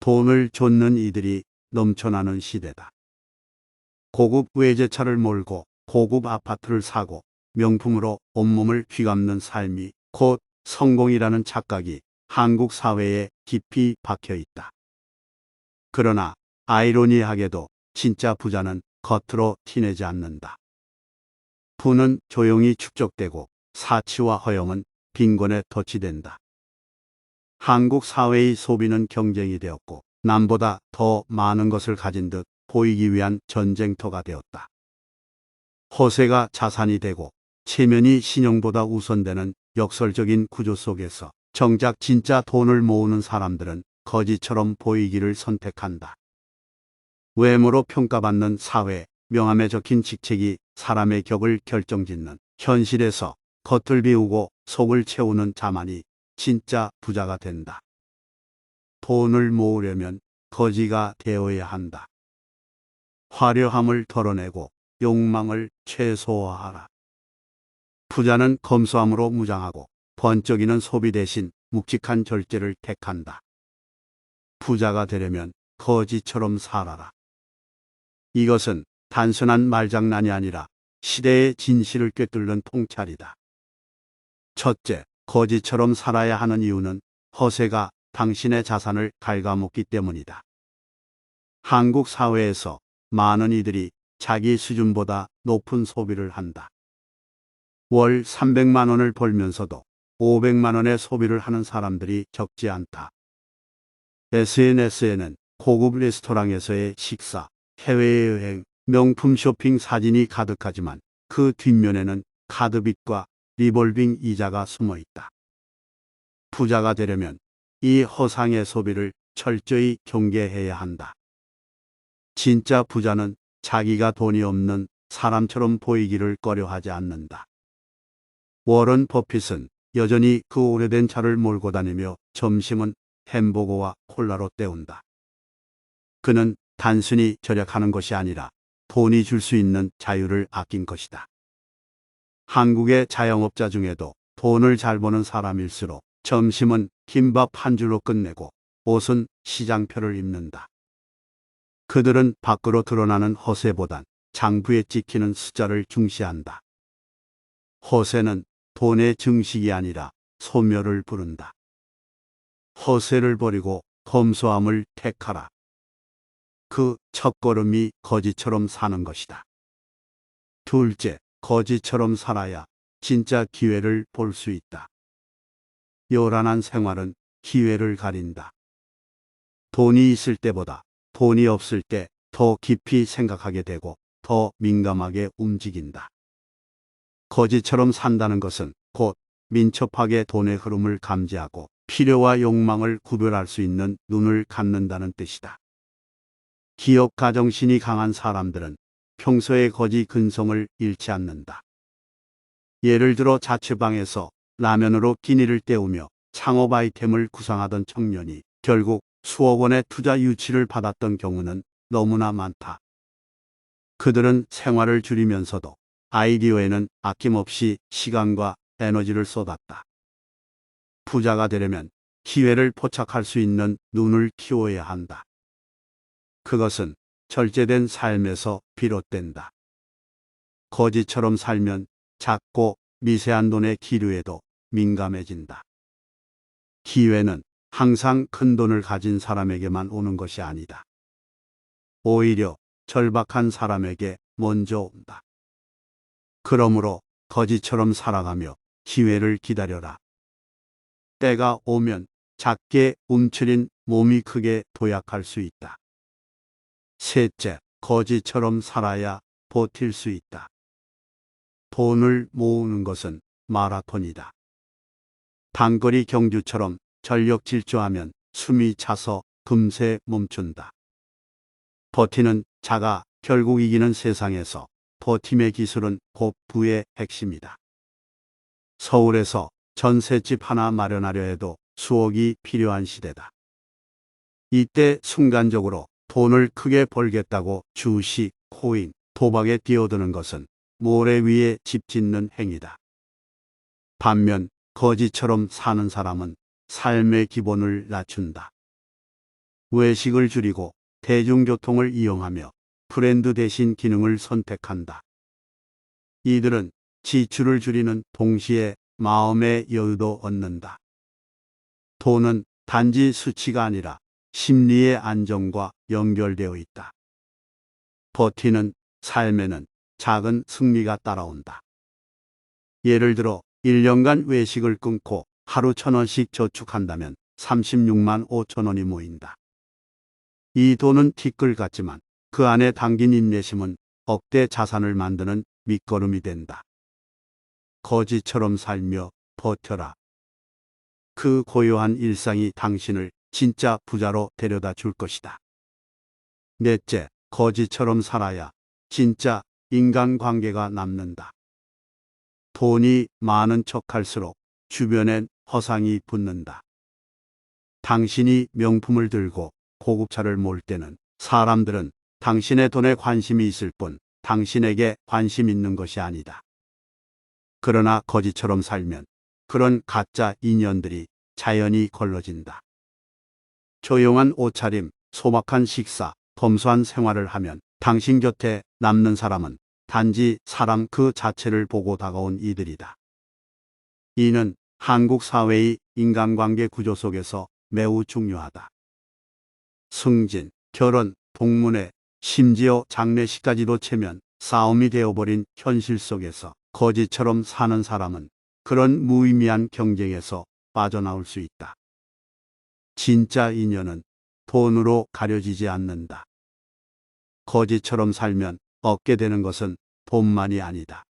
돈을 쫓는 이들이 넘쳐나는 시대다. 고급 외제차를 몰고 고급 아파트를 사고 명품으로 온몸을 휘감는 삶이 곧 성공이라는 착각이 한국 사회에 깊이 박혀 있다. 그러나 아이러니하게도 진짜 부자는 겉으로 티내지 않는다. 부는 조용히 축적되고 사치와 허영은 빈곤에 덧치된다. 한국 사회의 소비는 경쟁이 되었고 남보다 더 많은 것을 가진 듯 보이기 위한 전쟁터가 되었다. 허세가 자산이 되고 체면이 신용보다 우선되는 역설적인 구조 속에서 정작 진짜 돈을 모으는 사람들은 거지처럼 보이기를 선택한다. 외모로 평가받는 사회, 명함에 적힌 직책이 사람의 격을 결정짓는 현실에서 겉을 비우고 속을 채우는 자만이 진짜 부자가 된다. 돈을 모으려면 거지가 되어야 한다. 화려함을 덜어내고 욕망을 최소화하라. 부자는 검소함으로 무장하고 번쩍이는 소비 대신 묵직한 절제를 택한다. 부자가 되려면 거지처럼 살아라. 이것은 단순한 말장난이 아니라 시대의 진실을 꿰뚫는 통찰이다. 첫째, 거지처럼 살아야 하는 이유는 허세가 당신의 자산을 갉아먹기 때문이다. 한국 사회에서 많은 이들이 자기 수준보다 높은 소비를 한다. 월 300만 원을 벌면서도 500만 원의 소비를 하는 사람들이 적지 않다. SNS에는 고급 레스토랑에서의 식사, 해외여행, 명품 쇼핑 사진이 가득하지만 그 뒷면에는 카드빚과 리볼빙 이자가 숨어 있다. 부자가 되려면 이 허상의 소비를 철저히 경계해야 한다. 진짜 부자는 자기가 돈이 없는 사람처럼 보이기를 꺼려하지 않는다. 워런 버핏은 여전히 그 오래된 차를 몰고 다니며 점심은 햄버거와 콜라로 때운다. 그는 단순히 절약하는 것이 아니라 돈이 줄 수 있는 자유를 아낀 것이다. 한국의 자영업자 중에도 돈을 잘 버는 사람일수록 점심은 김밥 한 줄로 끝내고 옷은 시장표를 입는다. 그들은 밖으로 드러나는 허세보단 장부에 찍히는 숫자를 중시한다. 허세는 돈의 증식이 아니라 소멸을 부른다. 허세를 버리고 검소함을 택하라. 그 첫걸음이 거지처럼 사는 것이다. 둘째, 거지처럼 살아야 진짜 기회를 볼 수 있다. 요란한 생활은 기회를 가린다. 돈이 있을 때보다 돈이 없을 때 더 깊이 생각하게 되고 더 민감하게 움직인다. 거지처럼 산다는 것은 곧 민첩하게 돈의 흐름을 감지하고 필요와 욕망을 구별할 수 있는 눈을 갖는다는 뜻이다. 기업 가정신이 강한 사람들은 평소에 거지 근성을 잃지 않는다. 예를 들어 자취방에서 라면으로 끼니를 때우며 창업 아이템을 구상하던 청년이 결국 수억 원의 투자 유치를 받았던 경우는 너무나 많다. 그들은 생활을 줄이면서도 아이디어에는 아낌없이 시간과 에너지를 쏟았다. 부자가 되려면 기회를 포착할 수 있는 눈을 키워야 한다. 그것은 절제된 삶에서 비롯된다. 거지처럼 살면 작고 미세한 돈의 기류에도 민감해진다. 기회는 항상 큰 돈을 가진 사람에게만 오는 것이 아니다. 오히려 절박한 사람에게 먼저 온다. 그러므로 거지처럼 살아가며 기회를 기다려라. 때가 오면 작게 움츠린 몸이 크게 도약할 수 있다. 셋째, 거지처럼 살아야 버틸 수 있다. 돈을 모으는 것은 마라톤이다. 단거리 경주처럼 전력 질주하면 숨이 차서 금세 멈춘다. 버티는 자가 결국 이기는 세상에서 버팀의 기술은 곧 부의 핵심이다. 서울에서 전셋집 하나 마련하려 해도 수억이 필요한 시대다. 이때 순간적으로 돈을 크게 벌겠다고 주식, 코인, 도박에 뛰어드는 것은 모래 위에 집 짓는 행위다. 반면 거지처럼 사는 사람은 삶의 기본을 낮춘다. 외식을 줄이고 대중교통을 이용하며 브랜드 대신 기능을 선택한다. 이들은 지출을 줄이는 동시에 마음의 여유도 얻는다. 돈은 단지 수치가 아니라 심리의 안정과 연결되어 있다. 버티는 삶에는 작은 승리가 따라온다. 예를 들어 1년간 외식을 끊고 하루 천 원씩 저축한다면 36만 5천 원이 모인다. 이 돈은 티끌 같지만 그 안에 담긴 인내심은 억대 자산을 만드는 밑거름이 된다. 거지처럼 살며 버텨라. 그 고요한 일상이 당신을 진짜 부자로 데려다 줄 것이다. 넷째, 거지처럼 살아야 진짜 인간관계가 남는다. 돈이 많은 척할수록 주변엔 허상이 붙는다. 당신이 명품을 들고 고급차를 몰 때는 사람들은 당신의 돈에 관심이 있을 뿐 당신에게 관심 있는 것이 아니다. 그러나 거지처럼 살면 그런 가짜 인연들이 자연히 걸러진다. 조용한 옷차림, 소박한 식사, 검소한 생활을 하면 당신 곁에 남는 사람은 단지 사람 그 자체를 보고 다가온 이들이다. 이는 한국 사회의 인간관계 구조 속에서 매우 중요하다. 승진, 결혼, 동문회, 심지어 장례식까지도 채면 싸움이 되어버린 현실 속에서 거지처럼 사는 사람은 그런 무의미한 경쟁에서 빠져나올 수 있다. 진짜 인연은 돈으로 가려지지 않는다. 거지처럼 살면 얻게 되는 것은 돈만이 아니다.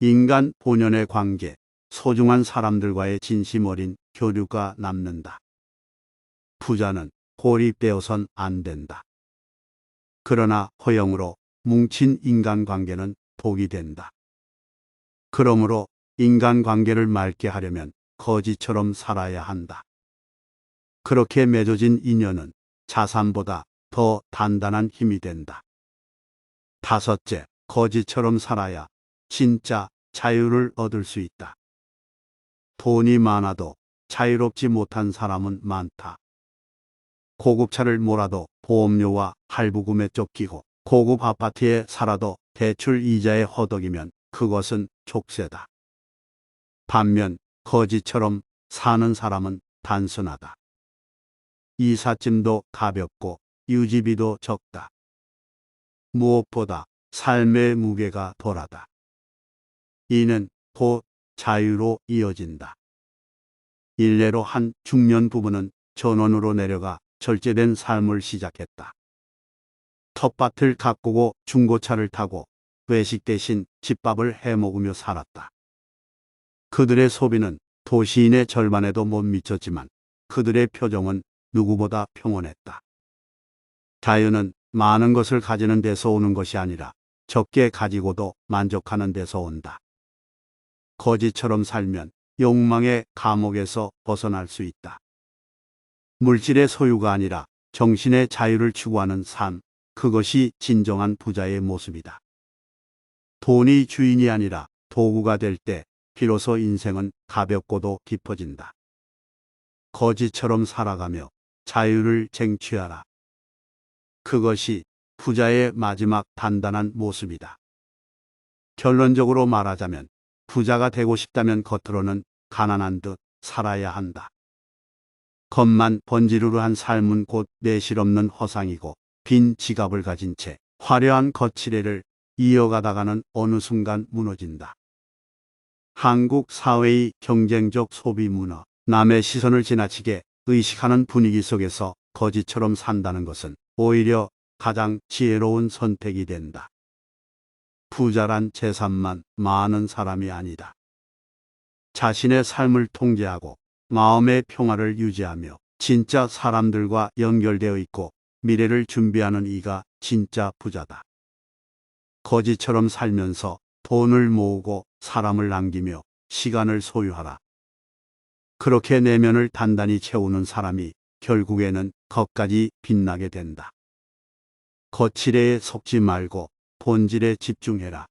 인간 본연의 관계, 소중한 사람들과의 진심 어린 교류가 남는다. 부자는 고립되어선 안 된다. 그러나 허영으로 뭉친 인간관계는 독이 된다. 그러므로 인간관계를 맑게 하려면 거지처럼 살아야 한다. 그렇게 맺어진 인연은 자산보다 더 단단한 힘이 된다. 다섯째, 거지처럼 살아야 진짜 자유를 얻을 수 있다. 돈이 많아도 자유롭지 못한 사람은 많다. 고급차를 몰아도 보험료와 할부금에 쫓기고 고급 아파트에 살아도 대출 이자에 허덕이면 그것은 족쇄다. 반면 거지처럼 사는 사람은 단순하다. 이삿짐도 가볍고 유지비도 적다. 무엇보다 삶의 무게가 덜하다. 이는 곧 자유로 이어진다. 일례로 한 중년 부부는 전원으로 내려가 절제된 삶을 시작했다. 텃밭을 가꾸고 중고차를 타고 외식 대신 집밥을 해 먹으며 살았다. 그들의 소비는 도시인의 절반에도 못 미쳤지만 그들의 표정은 누구보다 평온했다. 자유는 많은 것을 가지는 데서 오는 것이 아니라 적게 가지고도 만족하는 데서 온다. 거지처럼 살면 욕망의 감옥에서 벗어날 수 있다. 물질의 소유가 아니라 정신의 자유를 추구하는 삶, 그것이 진정한 부자의 모습이다. 돈이 주인이 아니라 도구가 될 때 비로소 인생은 가볍고도 깊어진다. 거지처럼 살아가며 자유를 쟁취하라. 그것이 부자의 마지막 단단한 모습이다. 결론적으로 말하자면 부자가 되고 싶다면 겉으로는 가난한 듯 살아야 한다. 겉만 번지르르한 삶은 곧 내실 없는 허상이고 빈 지갑을 가진 채 화려한 거칠애를 이어가다가는 어느 순간 무너진다. 한국 사회의 경쟁적 소비 문화, 남의 시선을 지나치게 의식하는 분위기 속에서 거지처럼 산다는 것은 오히려 가장 지혜로운 선택이 된다. 부자란 재산만 많은 사람이 아니다. 자신의 삶을 통제하고 마음의 평화를 유지하며 진짜 사람들과 연결되어 있고 미래를 준비하는 이가 진짜 부자다. 거지처럼 살면서 돈을 모으고 사람을 남기며 시간을 소유하라. 그렇게 내면을 단단히 채우는 사람이 결국에는 겉까지 빛나게 된다. 거칠에 속지 말고 본질에 집중해라.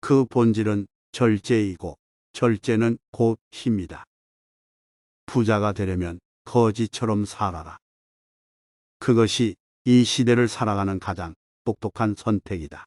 그 본질은 절제이고 절제는 곧 힘이다. 부자가 되려면 거지처럼 살아라. 그것이 이 시대를 살아가는 가장 똑똑한 선택이다.